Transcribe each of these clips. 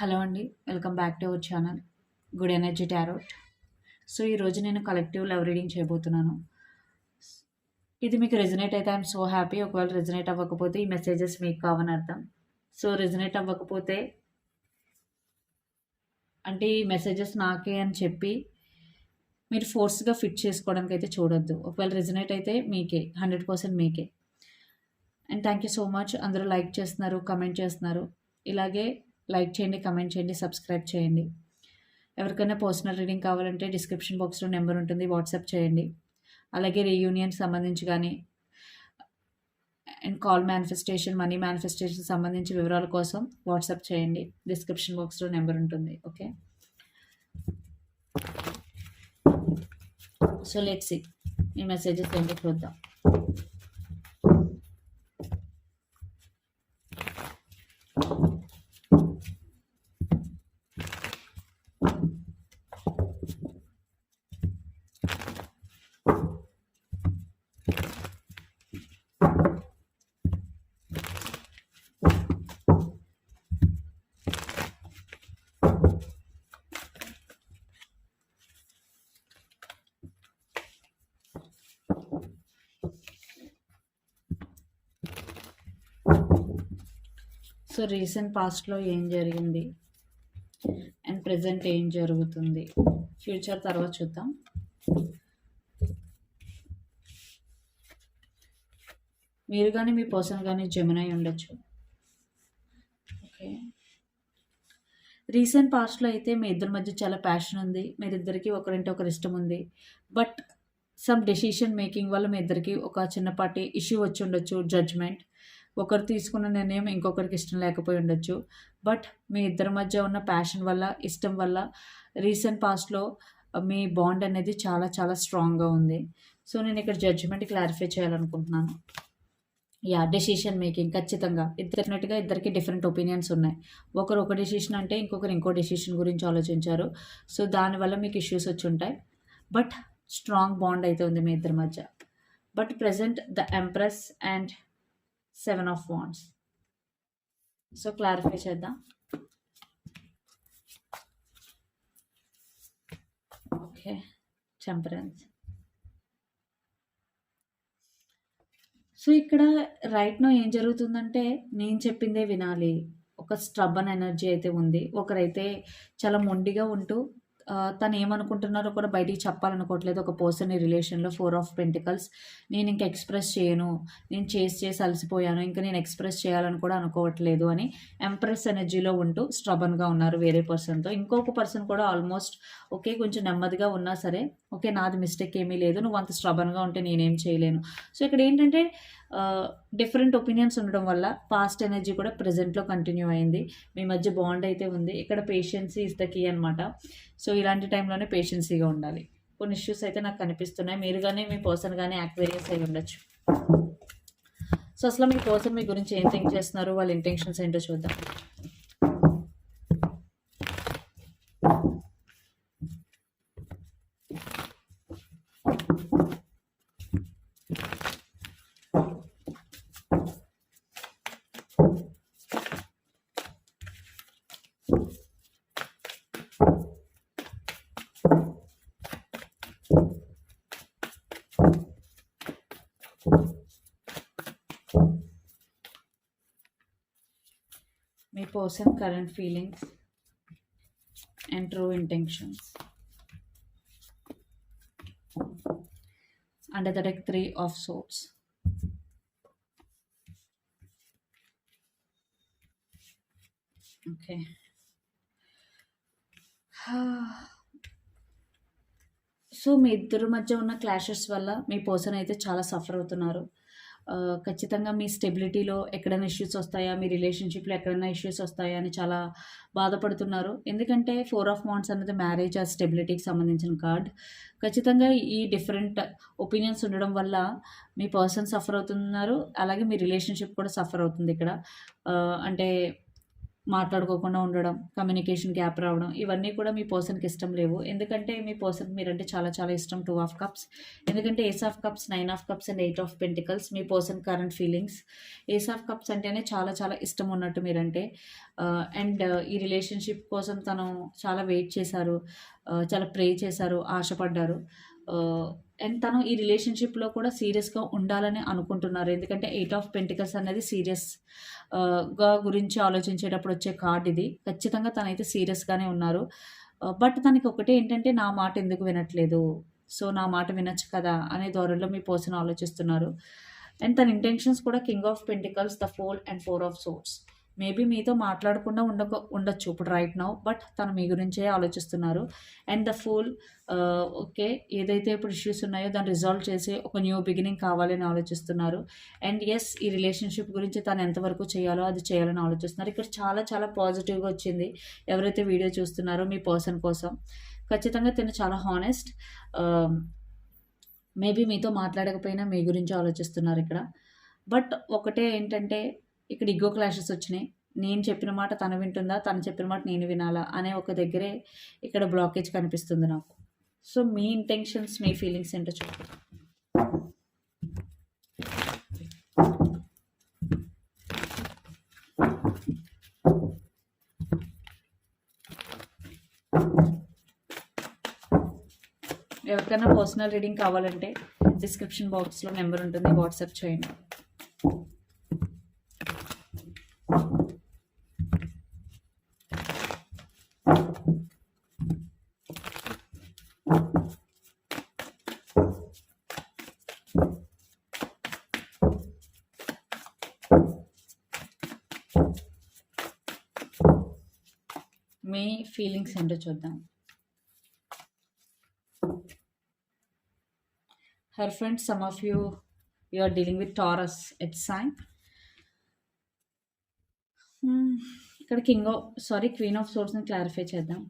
Hello అండి welcome back to our channel good energy tarot. So ఈరోజు నేను collective love reading చేయబోతున్నాను. ఇది మీకు రెజనేట్ అయితే ఐఎమ్ సో హ్యాపీ ఒకవేళ రెజనేట్ అవ్వకపోతే ఈ మెసేజెస్ మీకు కావని అర్థం. సో రెజనేట్ అవ్వకపోతే అంటే ఈ మెసేజెస్ నాకే అని చెప్పి మీరు ఫోర్స్గా ఫిట్ చేసుకోవడానికి అయితే చూడొద్దు. ఒకవేళ రెజనేట్ అయితే మీకే హండ్రెడ్ పర్సెంట్ మీకే. And thank you so much. అందరూ లైక్ చేస్తున్నారు కమెంట్ చేస్తున్నారు. ఇలాగే లైక్ చేయండి కమెంట్ చేయండి సబ్స్క్రైబ్ చేయండి. ఎవరికైనా పర్సనల్ రీడింగ్ కావాలంటే డిస్క్రిప్షన్ బాక్స్లో నెంబర్ ఉంటుంది వాట్సాప్ చేయండి. అలాగే రీయూనియన్ సంబంధించి కానీ and call manifestation money manifestation సంబంధించి వివరాల కోసం వాట్సాప్ చేయండి. డిస్క్రిప్షన్ బాక్స్లో నెంబర్ ఉంటుంది ఓకే? So let's see. ఈ మెసేజెస్ ఏంటో చూద్దాం. సో రీసెంట్ పాస్ట్లో ఏం జరిగింది? అండ్ ప్రజెంట్ ఏం జరుగుతుంది? ఫ్యూచర్ తర్వాత చూద్దాం. మీరు కానీ మీ పర్సన్ కానీ జమునై ఉండొచ్చు. ఓకే. రీసెంట్ పాస్ట్లో అయితే మీ ఇద్దరి మధ్య చాలా ప్యాషన్ ఉంది. మీరిద్దరికి ఒకరింటి ఒకరి ఇష్టం ఉంది. బట్ సమ్ డెసిషన్ మేకింగ్ వల్ల మీ ఇద్దరికి ఒక చిన్నపాటి ఇష్యూ వచ్చి ఉండొచ్చు జడ్జ్మెంట్. ఒకరు తీసుకున్న నిర్ణయం ఇంకొకరికి ఇష్టం లేకపోయి ఉండొచ్చు. బట్ మీ ఇద్దరి మధ్య ఉన్న ప్యాషన్ వల్ల ఇష్టం వల్ల రీసెంట్ పాస్ట్లో మీ బాండ్ అనేది చాలా చాలా స్ట్రాంగ్గా ఉంది. సో నేను ఇక్కడ జడ్జిమెంట్ క్లారిఫై చేయాలనుకుంటున్నాను. యా డెసిషన్ మేకింగ్ ఖచ్చితంగా. ఇద్దరినట్టుగా ఇద్దరికి డిఫరెంట్ ఒపీనియన్స్ ఉన్నాయి. ఒకరు ఒక డెసిషన్ అంటే ఇంకొకరు ఇంకో డెసిషన్ గురించి ఆలోచించారు. సో దానివల్ల మీకు ఇష్యూస్ వచ్చి ఉంటాయి. బట్ స్ట్రాంగ్ బాండ్ అయితే ఉంది మీ ఇద్దరి మధ్య. But present the empress and seven of wands so clarify చేద్దాం. ఓకే టెంపరెన్స్ సో ఇక్కడ రైట్నో ఏం జరుగుతుందంటే నేను చెప్పిందే వినాలి. ఒక స్ట్రబన్ ఎనర్జీ అయితే ఉంది. ఒకరైతే చాలా మొండిగా ఉంటూ తను ఏమనుకుంటున్నారో కూడా బయటికి చెప్పాలనుకోవట్లేదు. ఒక పర్సన్ ఈ రిలేషన్లో ఫోర్ ఆఫ్ పెంటికల్స్. నేను ఇంకా ఎక్స్ప్రెస్ చేయను. నేను చేసి చేసి అలసిపోయాను. ఇంకా నేను ఎక్స్ప్రెస్ చేయాలని కూడా అనుకోవట్లేదు అని ఎంప్రెస్ ఎనర్జీలో ఉంటూ స్ట్రబన్గా ఉన్నారు వేరే పర్సన్తో. ఇంకొక పర్సన్ కూడా ఆల్మోస్ట్ ఓకే కొంచెం నెమ్మదిగా ఉన్నా సరే ఓకే నాది మిస్టేక్ ఏమీ లేదు. నువ్వు అంత స్ట్రబన్గా ఉంటే నేనేం చేయలేను. సో ఇక్కడ ఏంటంటే డిఫరెంట్ ఒపీనియన్స్ ఉండడం వల్ల పాస్ట్ ఎనర్జీ కూడా ప్రజెంట్లో కంటిన్యూ అయింది. మీ మధ్య బాండ్ అయితే ఉంది. ఇక్కడ పేషెన్సీ ఇస్ ద కీ అనమాట సో ఇలాంటి టైంలోనే పేషెన్సీగా ఉండాలి. కొన్ని ఇష్యూస్ అయితే నాకు కనిపిస్తున్నాయి. మీరు కానీ మీ పర్సన్ కానీ యాక్వేరియస్ అయి ఉండొచ్చు. సో అసలు మీ పర్సన్ మీ గురించి ఏం థింక్ చేస్తున్నారు? వాళ్ళ ఇంటెన్షన్స్ ఏంటో చూద్దాం. Person current feelings and true intentions under the deck three of swords. Okay. So మీ ఇద్దరు మధ్య ఉన్న క్లాషెస్ వల్ల మీ పర్సన్ అయితే చాలా సఫర్ అవుతున్నారు. ఖచ్చితంగా మీ స్టెబిలిటీలో ఎక్కడైనా ఇష్యూస్ వస్తాయా? మీ రిలేషన్షిప్లో ఎక్కడైనా ఇష్యూస్ వస్తాయా? అని చాలా బాధపడుతున్నారు. ఎందుకంటే ఫోర్ ఆఫ్ మాంట్స్ అనేది మ్యారేజ్ ఆ స్టెబిలిటీకి సంబంధించిన కార్డ్ ఖచ్చితంగా ఈ డిఫరెంట్ ఒపీనియన్స్ ఉండడం వల్ల మీ పర్సన్ సఫర్ అవుతున్నారు. అలాగే మీ రిలేషన్షిప్ కూడా సఫర్ అవుతుంది ఇక్కడ. అంటే మాట్లాడుకోకుండా ఉండడం కమ్యూనికేషన్ గ్యాప్ రావడం ఇవన్నీ కూడా మీ పర్సన్కి ఇష్టం లేవు. ఎందుకంటే మీ పర్సన్ మీరంటే చాలా చాలా ఇష్టం టూ ఆఫ్ కప్స్ ఎందుకంటే ace of cups nine of cups and eight of pentacles me person current feelings ace of cups అంటేనే చాలా చాలా ఇష్టం ఉన్నట్టు మీరంటే. అండ్ ఈ రిలేషన్షిప్ కోసం తను చాలా వెయిట్ చేశారు. చాలా ప్రే చేశారు ఆశపడ్డారు. అండ్ తను ఈ రిలేషన్షిప్లో కూడా సీరియస్గా ఉండాలని అనుకుంటున్నారు. ఎందుకంటే ఎయిట్ ఆఫ్ పెంటికల్స్ అనేది సీరియస్గా గురించి ఆలోచించేటప్పుడు వచ్చే కార్డ్ ఇది. ఖచ్చితంగా తనైతే సీరియస్గానే ఉన్నారు. బట్ తనకి ఒకటే ఏంటంటే నా మాట ఎందుకు వినట్లేదు? సో నా మాట వినొచ్చు కదా? అనే ధోరణిలో మీ పర్సన్ ఆలోచిస్తున్నారు. అండ్ తన ఇంటెన్షన్స్ కూడా king of pentacles the four and four of swords maybe మీతో మాట్లాడకుండా ఉండక ఉండొచ్చు ఇప్పుడు రైట్ నౌ బట్ తను మీ గురించే ఆలోచిస్తున్నారు. అండ్ ద ఫుల్ ఓకే ఏదైతే ఇప్పుడు ఇష్యూస్ ఉన్నాయో దాన్ని రిజాల్వ్ చేసి ఒక న్యూ బిగినింగ్ కావాలని ఆలోచిస్తున్నారు. అండ్ ఎస్ ఈ రిలేషన్షిప్ గురించి తను ఎంతవరకు చేయాలో అది చేయాలని ఆలోచిస్తున్నారు. ఇక్కడ చాలా చాలా పాజిటివ్గా వచ్చింది. ఎవరైతే వీడియో చూస్తున్నారో మీ పర్సన్ కోసం. ఖచ్చితంగా తను చాలా హానెస్ట్ మేబీ um, మీతో మాట్లాడకపోయినా మీ గురించి ఆలోచిస్తున్నారు ఇక్కడ. బట్ ఒకటే ఏంటంటే ఇక్కడ ఇగో క్లాషెస్ వచ్చినాయి. నేను చెప్పిన మాట తను వింటుందా? తను చెప్పిన మాట నేను వినాలా? అనే ఒక దగ్గరే ఇక్కడ బ్లాకేజ్ కనిపిస్తుంది నాకు. సో మీ ఇంటెన్షన్స్ మీ ఫీలింగ్స్ ఏంటో చూ ఎవరికైనా పర్సనల్ రీడింగ్ కావాలంటే డిస్క్రిప్షన్ బాక్స్లో నెంబర్ ఉంటుంది. వాట్సాప్ చేయండి. మీ ఫీలింగ్స్ ఏంటో చూద్దాం her friends some of you you are dealing with Taurus at sign ఇక్కడ king of sorry queen of సోర్స్ని clarify చేద్దాం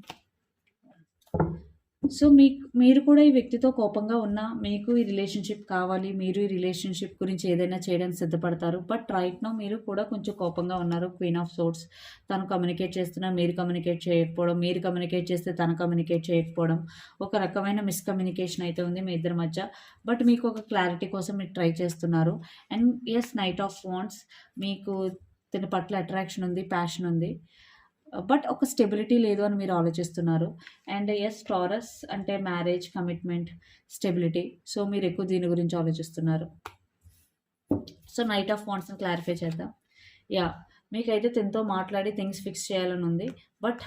సో మీ మీరు కూడా ఈ వ్యక్తితో కోపంగా ఉన్నా మీకు ఈ రిలేషన్షిప్ కావాలి మీరు ఈ రిలేషన్షిప్ గురించి ఏదైనా చేయడానికి సిద్ధపడతారు. బట్ రైట్ నో మీరు కూడా కొంచెం కోపంగా ఉన్నారు క్వీన్ ఆఫ్ సోర్స్ తను కమ్యూనికేట్ చేస్తున్నా మీరు కమ్యూనికేట్ చేయకపోవడం మీరు కమ్యూనికేట్ చేస్తే తను కమ్యూనికేట్ చేయకపోవడం. ఒక రకమైన మిస్కమ్యూనికేషన్ అయితే ఉంది మీ ఇద్దరి మధ్య. బట్ మీకు ఒక క్లారిటీ కోసం మీరు ట్రై చేస్తున్నారు. And as knight of wands మీకు తన పట్ల అట్రాక్షన్ ఉంది ప్యాషన్ ఉంది. బట్ ఒక స్టెబిలిటీ లేదు అని మీరు ఆలోచిస్తున్నారు. అండ్ ఎస్ టారస్ అంటే మ్యారేజ్ కమిట్మెంట్ స్టెబిలిటీ సో మీరు ఎక్కువ దీని గురించి ఆలోచిస్తున్నారు. సో నైట్ ఆఫ్ వాంట్స్ని క్లారిఫై చేద్దాం. యా మీకైతే తినతో మాట్లాడి థింగ్స్ ఫిక్స్ చేయాలని ఉంది. బట్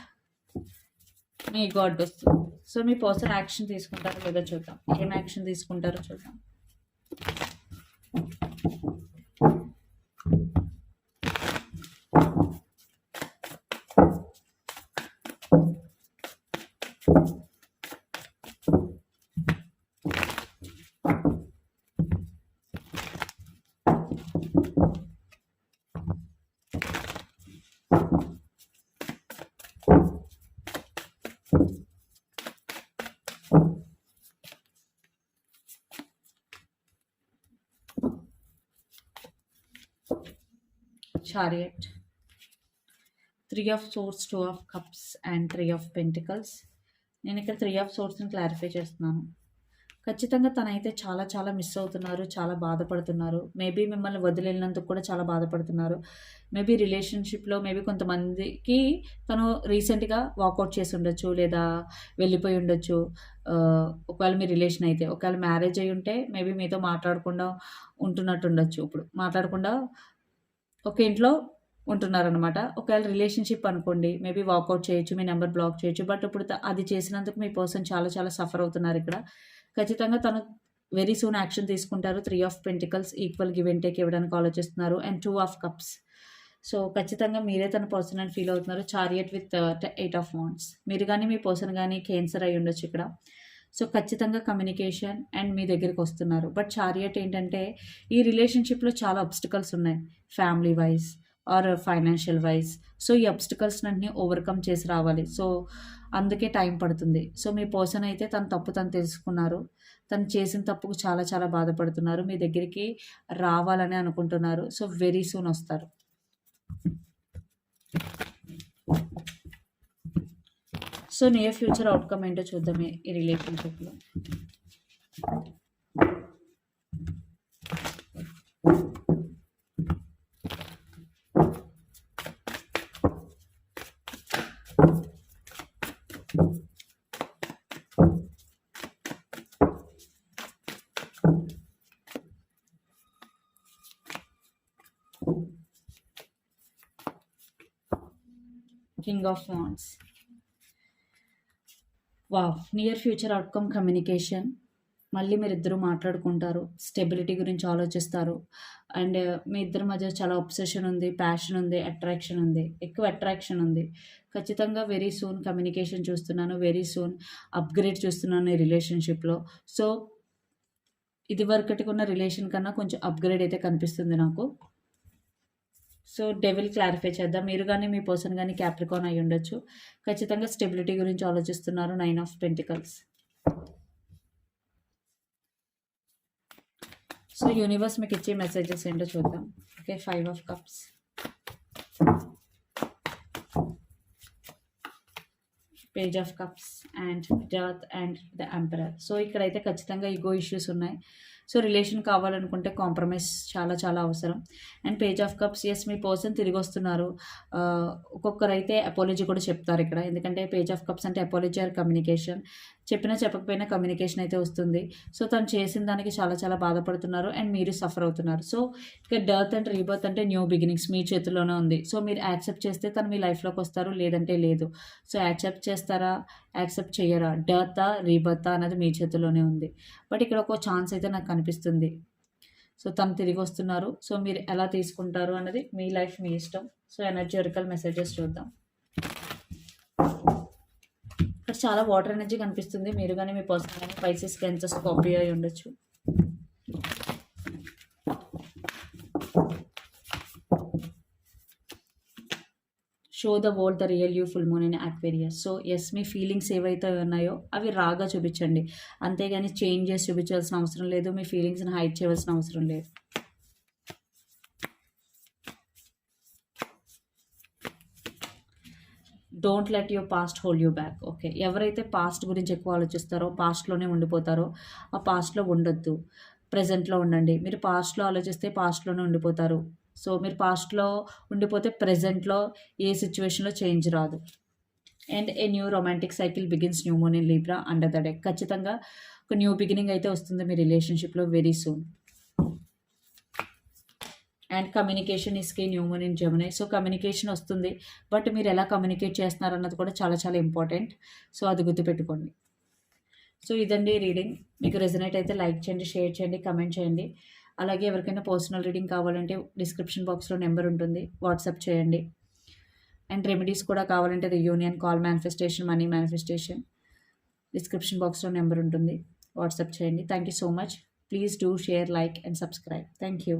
మీ గాడ్ వస్తుంది సో మీ పర్సన్ యాక్షన్ తీసుకుంటారో లేదో చూద్దాం. ఏం యాక్షన్ తీసుకుంటారో చూద్దాం. Chariot three of swords two of cups and three of pentacles నేను ఇక్కడ త్రీ ఆఫ్ సోర్స్ని క్లారిఫై చేస్తున్నాను. ఖచ్చితంగా తనైతే చాలా చాలా మిస్ అవుతున్నారు చాలా బాధపడుతున్నారు. మేబీ మిమ్మల్ని వదిలేనందుకు కూడా చాలా బాధపడుతున్నారు. మేబీ రిలేషన్షిప్లో మేబీ కొంతమందికి తను రీసెంట్గా వాకౌట్ చేసి ఉండొచ్చు లేదా వెళ్ళిపోయి ఉండొచ్చు. ఒకవేళ మీ రిలేషన్ అయితే ఒకవేళ మ్యారేజ్ అయి ఉంటే మేబీ మీతో మాట్లాడకుండా ఉంటున్నట్టు ఉండొచ్చు. ఇప్పుడు మాట్లాడకుండా ఒక ఇంట్లో ఉంటున్నారనమాట ఒకవేళ రిలేషన్షిప్ అనుకోండి మేబీ వాకౌట్ చేయొచ్చు మీ నెంబర్ బ్లాక్ చేయొచ్చు బట్ ఇప్పుడు అది చేసినందుకు మీ పర్సన్ చాలా చాలా సఫర్ అవుతున్నారు ఇక్కడ. ఖచ్చితంగా తను వెరీ సూన్ యాక్షన్ తీసుకుంటారు. Three of pentacles equal give and take ఇవ్వడానికి ఆలోచిస్తున్నారు and two of cups so ఖచ్చితంగా మీరే తన పర్సన్ అని ఫీల్ అవుతున్నారు. Chariot with eight of wands మీరు కానీ మీ పర్సన్ కానీ క్యాన్సర్ అయి ఉండొచ్చు ఇక్కడ. సో ఖచ్చితంగా కమ్యూనికేషన్ అండ్ మీ దగ్గరికి వస్తున్నారు. బట్ చారియట్ ఏంటంటే ఈ రిలేషన్షిప్లో చాలా అబ్స్టికల్స్ ఉన్నాయి. Family wise or financial wise so ఈ అబ్స్టికల్స్ అన్నీ ఓవర్కమ్ చేసి రావాలి. సో అందుకే టైం పడుతుంది. సో మీ పర్సన్ అయితే తన తప్పు తను తెలుసుకున్నారు. తను చేసిన తప్పుకు చాలా చాలా బాధపడుతున్నారు. మీ దగ్గరికి రావాలని అనుకుంటున్నారు. సో వెరీ సూన్ వస్తారు. సో నియర్ ఫ్యూచర్ అవుట్కమ్ ఏంటో చూద్దాం ఈ- ఈ రిలేషన్షిప్లో కింగ్ ఆఫ్ వాన్స్ వా నియర్ ఫ్యూచర్ అవుట్కమ్ కమ్యూనికేషన్ మళ్ళీ మీరు ఇద్దరు మాట్లాడుకుంటారు స్టెబిలిటీ గురించి ఆలోచిస్తారు. అండ్ మీ ఇద్దరి మధ్య చాలా అబ్సెషన్ ఉంది ప్యాషన్ ఉంది అట్రాక్షన్ ఉంది ఎక్కువ అట్రాక్షన్ ఉంది. ఖచ్చితంగా వెరీ సూన్ కమ్యూనికేషన్ చూస్తున్నాను వెరీ సూన్ అప్గ్రేడ్ చూస్తున్నాను ఈ రిలేషన్షిప్లో సో ఇది వరకటికి ఉన్న రిలేషన్ కన్నా కొంచెం అప్గ్రేడ్ అయితే కనిపిస్తుంది నాకు. సో డెవిల్ క్లారిఫై చేద్దాం. మీరు కానీ మీ పర్సన్ కానీ క్యాప్రికాన్ అయి ఉండొచ్చు. ఖచ్చితంగా స్టెబిలిటీ గురించి ఆలోచిస్తున్నారు nine of pentacles. So universe మీకు ఇచ్చే మెసేజెస్ ఏంటో చూద్దాం. Okay five of cups. Page of cups and dearth and the emperor. So ఇక్కడైతే ఖచ్చితంగా ఈగో ఇష్యూస్ ఉన్నాయి. సో రిలేషన్ కావాలనుకుంటే కాంప్రమైజ్ చాలా చాలా అవసరం. And page of cups as me person తిరిగి వస్తున్నారు. ఒక్కొక్కరైతే అపాలజీ కూడా చెప్తారు ఇక్కడ. ఎందుకంటే పేజ్ ఆఫ్ కప్స్ అంటే అపాలజీ ఆర్ కమ్యూనికేషన్. చెప్పినా చెప్పకపోయినా కమ్యూనికేషన్ అయితే వస్తుంది. సో తను చేసిన దానికి చాలా చాలా బాధపడుతున్నారు అండ్ మీరు సఫర్ అవుతున్నారు. సో ఇక డర్త్ అండ్ రీబర్త్ అంటే న్యూ బిగినింగ్స్ మీ చేతిలోనే ఉంది. సో మీరు యాక్సెప్ట్ చేస్తే తను మీ లైఫ్లోకి వస్తారు లేదంటే లేదు. సో యాక్సెప్ట్ చేస్తారా యాక్సెప్ట్ చేయరా? డర్తా రీబర్తా అనేది మీ చేతిలోనే ఉంది. బట్ ఇక్కడ ఒక ఛాన్స్ అయితే నాకు కనిపిస్తుంది. సో తను తిరిగి వస్తున్నారు. సో మీరు ఎలా తీసుకుంటారు అన్నది మీ లైఫ్ మీ ఇష్టం. సో ఎనర్జరికల్ మెసేజెస్ చూద్దాం. ఇక్కడ చాలా వాటర్ ఎనర్జీ కనిపిస్తుంది. మీరు కానీ మీ పర్సనల్ కానీ పైసెస్ కెన్సర్స్ కాపీ అయి ఉండొచ్చు. Show the world the real you full moon and Aquarius so as me feelings ఏవైతే ఉన్నాయో అవి రాగా చూపించండి. అంతేగాని చేంజ్ చేసి చూపించాల్సిన అవసరం లేదు. మీ ఫీలింగ్స్ని హైడ్ చేయవలసిన అవసరం లేదు. Don't let your past hold you back okay ఎవరైతే పాస్ట్ గురించి ఎక్కువ ఆలోచిస్తారో పాస్ట్లోనే ఉండిపోతారో ఆ పాస్ట్లో ఉండొద్దు. ప్రజెంట్లో ఉండండి. మీరు పాస్ట్లో ఆలోచిస్తే పాస్ట్లోనే ఉండిపోతారు. సో మీరు పాస్ట్లో ఉండిపోతే ప్రజెంట్లో ఏ సిచ్యువేషన్లో చేంజ్ రాదు. And a new romantic cycle begins new moon in Libra under the deck ఖచ్చితంగా ఒక న్యూ బిగినింగ్ అయితే వస్తుంది మీ రిలేషన్షిప్లో very soon and communication is key new moon in Gemini so communication వస్తుంది. బట్ మీరు ఎలా కమ్యూనికేట్ చేస్తున్నారు అన్నది కూడా చాలా చాలా ఇంపార్టెంట్ సో అది గుర్తుపెట్టుకోండి. సో ఇదండి రీడింగ్ మీకు రెజనేట్ అయితే లైక్ చేయండి షేర్ చేయండి కమెంట్ చేయండి. అలాగే ఎవరికైనా పర్సనల్ రీడింగ్ కావాలంటే డిస్క్రిప్షన్ బాక్స్లో నెంబర్ ఉంటుంది. వాట్సాప్ చేయండి. అండ్ రెమెడీస్ కూడా కావాలంటే అది union call manifestation money manifestation description బాక్స్లో నెంబర్ ఉంటుంది. వాట్సాప్ చేయండి. Thank you so much please do share like and subscribe thank you